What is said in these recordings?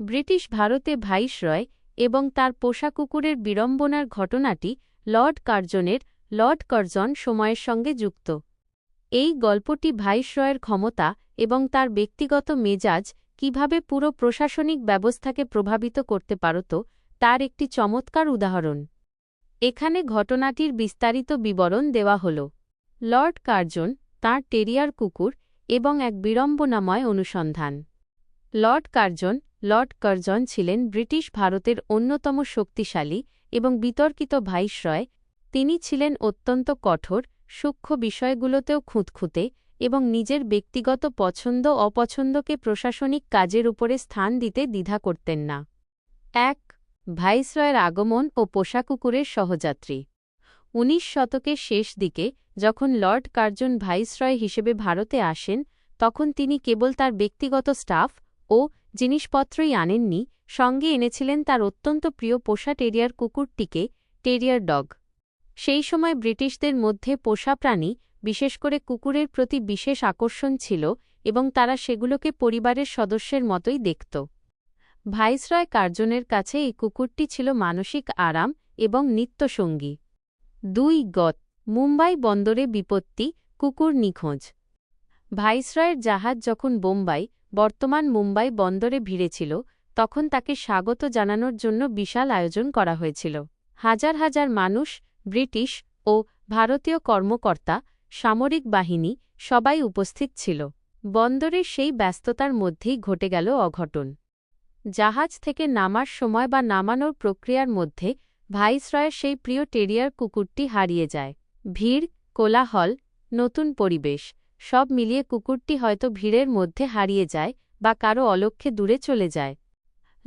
British ভারতে viceroy এবং তার পোষা কুকুরের বিড়ম্বনার ঘটনাটি লর্ড কার্জনের লর্ড কার্জন সময়ের সঙ্গে যুক্ত। এই গল্পটি ভাইসরয়ের ক্ষমতা এবং তার ব্যক্তিগত মেজাজ কীভাবে পুরো প্রশাসনিক ব্যবস্থাকে প্রভাবিত করতে পারত, তার একটি চমৎকার উদাহরণ। এখানে ঘটনাটির বিস্তারিত বিবরণ দেওয়া হল। লর্ড কার্জন, তাঁর টেরিয়ার কুকুর এবং এক বিড়ম্বনাময় অনুসন্ধান। লর্ড কার্জন লর্ড কার্জন ছিলেন ব্রিটিশ ভারতের অন্যতম শক্তিশালী এবং বিতর্কিত ভাইসরয়। তিনি ছিলেন অত্যন্ত কঠোর, সূক্ষ্ম বিষয়গুলোতেও খুঁতখুঁতে এবং নিজের ব্যক্তিগত পছন্দ অপছন্দকে প্রশাসনিক কাজের উপরে স্থান দিতে দ্বিধা করতেন না। এক, ভাইসরয়ের আগমন ও পোষা কুকুরের সহযাত্রী। উনিশ শতকের শেষ দিকে যখন লর্ড কার্জন ভাইসরয় হিসেবে ভারতে আসেন, তখন তিনি কেবল তার ব্যক্তিগত স্টাফ ও জিনিসপত্রই আনেননি, সঙ্গে এনেছিলেন তার অত্যন্ত প্রিয় পোষা টেরিয়ার কুকুরটিকে, টেরিয়ার ডগ। সেই সময় ব্রিটিশদের মধ্যে পোষা প্রাণী, বিশেষ করে কুকুরের প্রতি বিশেষ আকর্ষণ ছিল এবং তারা সেগুলোকে পরিবারের সদস্যের মতোই দেখত। ভাইসরয় কার্জনের কাছে এই কুকুরটি ছিল মানসিক আরাম এবং নিত্যসঙ্গী। দুই গত, মুম্বাই বন্দরে বিপত্তি, কুকুর নিখোঁজ। ভাইসরয়ের জাহাজ যখন বোম্বাই বর্তমান মুম্বাই বন্দরে ভিড়েছিল, তখন তাকে স্বাগত জানানোর জন্য বিশাল আয়োজন করা হয়েছিল। হাজার হাজার মানুষ, ব্রিটিশ ও ভারতীয় কর্মকর্তা, সামরিক বাহিনী, সবাই উপস্থিত ছিল। বন্দরের সেই ব্যস্ততার মধ্যেই ঘটে গেল অঘটন। জাহাজ থেকে নামার সময় বা নামানোর প্রক্রিয়ার মধ্যে ভাইসরয়ের সেই প্রিয় টেরিয়ার কুকুরটি হারিয়ে যায়। ভিড়, কোলাহল, নতুন পরিবেশ। সব মিলিয়ে কুকুরটি হয়তো ভিড়ের মধ্যে হারিয়ে যায় বা কারও অলক্ষে দূরে চলে যায়।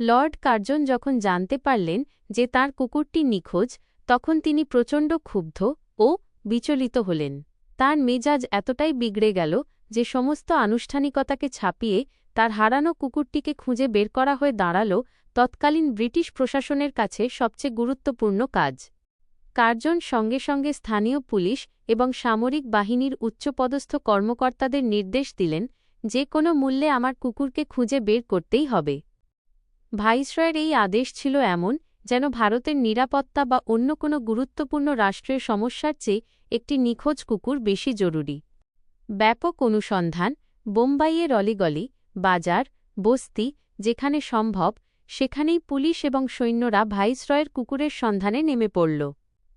লর্ড কার্জন যখন জানতে পারলেন যে তার কুকুরটি নিখোঁজ, তখন তিনি প্রচণ্ড ক্ষুব্ধ ও বিচলিত হলেন। তার মেজাজ এতটাই বিগড়ে গেল যে সমস্ত আনুষ্ঠানিকতাকে ছাপিয়ে তার হারানো কুকুরটিকে খুঁজে বের করা হয়ে দাঁড়াল তৎকালীন ব্রিটিশ প্রশাসনের কাছে সবচেয়ে গুরুত্বপূর্ণ কাজ। কার্জন সঙ্গে সঙ্গে স্থানীয় পুলিশ এবং সামরিক বাহিনীর উচ্চপদস্থ কর্মকর্তাদের নির্দেশ দিলেন যে কোনো মূল্যে আমার কুকুরকে খুঁজে বের করতেই হবে। ভাইসরয়ের এই আদেশ ছিল এমন যেন ভারতের নিরাপত্তা বা অন্য কোনো গুরুত্বপূর্ণ রাষ্ট্রের সমস্যার চেয়ে একটি নিখোঁজ কুকুর বেশি জরুরি। ব্যাপক অনুসন্ধান, বোম্বাইয়ের অলিগলি, বাজার, বস্তি, যেখানে সম্ভব, সেখানেই পুলিশ এবং সৈন্যরা ভাইসরয়ের কুকুরের সন্ধানে নেমে পড়ল।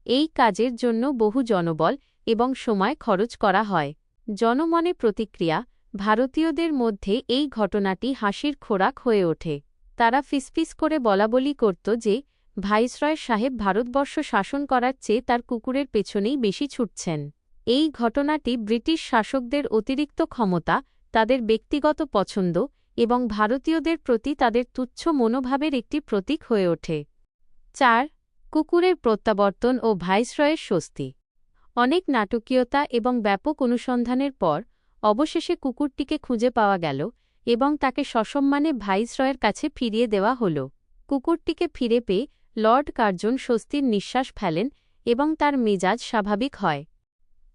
এই কাজের জন্য বহু জনবল এবং সময় খরচ করা হয়। জনমনে প্রতিক্রিয়া, ভারতীয়দের মধ্যে এই ঘটনাটি হাসির খোরাক হয়ে ওঠে। তারা ফিসফিস করে বলাবলি করত যে, ভাইসরয় সাহেব ভারতবর্ষ শাসন করার চেয়ে তার কুকুরের পেছনেই বেশি ছুটছেন। এই ঘটনাটি ব্রিটিশ শাসকদের অতিরিক্ত ক্ষমতা, তাদের ব্যক্তিগত পছন্দ এবং ভারতীয়দের প্রতি তাদের তুচ্ছ মনোভাবের একটি প্রতীক হয়ে ওঠে। চার, কুকুরের প্রত্যাবর্তন ও ভাইসরয়ের স্বস্তি। অনেক নাটকীয়তা এবং ব্যাপক অনুসন্ধানের পর, অবশেষে কুকুরটিকে খুঁজে পাওয়া গেল এবং তাকে সসম্মানে ভাইসরয়ের কাছে ফিরিয়ে দেওয়া হল। কুকুরটিকে ফিরে পেয়ে লর্ড কার্জন স্বস্তির নিঃশ্বাস ফেলেন এবং তার মেজাজ স্বাভাবিক হয়।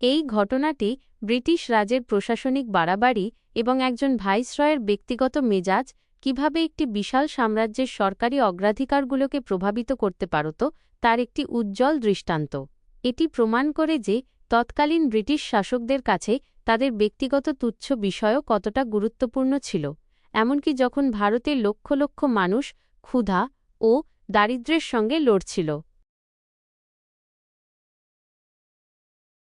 এই ঘটনাটি ব্রিটিশ রাজের প্রশাসনিক বাড়াবাড়ি এবং একজন ভাইসরয়ের ব্যক্তিগত মেজাজ কীভাবে একটি বিশাল সাম্রাজ্যের সরকারি অগ্রাধিকারগুলোকে প্রভাবিত করতে পারত, তার একটি উজ্জ্বল দৃষ্টান্ত। এটি প্রমাণ করে যে তৎকালীন ব্রিটিশ শাসকদের কাছে তাদের ব্যক্তিগত তুচ্ছ বিষয়ও কতটা গুরুত্বপূর্ণ ছিল, এমনকি যখন ভারতের লক্ষ লক্ষ মানুষ ক্ষুধা ও দারিদ্র্যের সঙ্গে লড়ছিল।